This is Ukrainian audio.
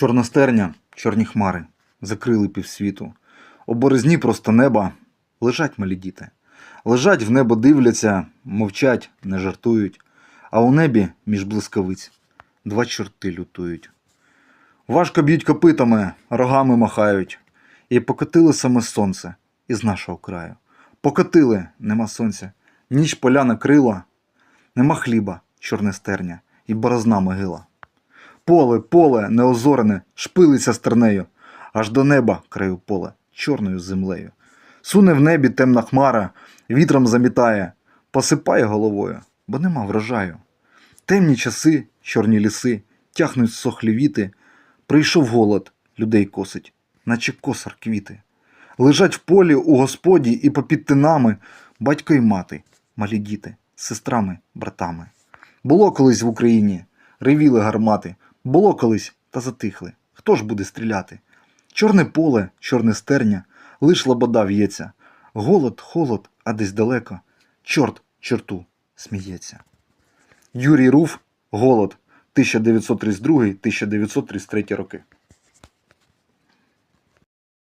Чорна стерня, чорні хмари, закрили півсвіту. У борозні просто неба лежать малі діти. Лежать в небо дивляться, мовчать, не жартують, а у небі між блискавиць два чорти лютують. Важко б'ють копитами, рогами махають, і покотили саме сонце із нашого краю. Покотили, нема сонця, ніч поля накрила, нема хліба, чорне стерня, і борозна могила. Поле, поле, неозорене, шпилиться стернею, аж до неба краю поле, чорною землею. Суне в небі темна хмара, вітром замітає, посипає головою, бо нема врожаю. Темні часи, чорні ліси, тягнуть сохлі віти. Прийшов голод, людей косить, наче косар квіти. Лежать в полі у господі і попід тинами батько й мати, малі діти, сестрами, братами. Було колись в Україні, ревіли гармати, було колись та затихли. Хто ж буде стріляти? Чорне поле, чорне стерня, лиш лобода в'ється. Голод, холод, а десь далеко. Чорт чорту сміється. Юрій Руф, Голод, 1932-1933 роки.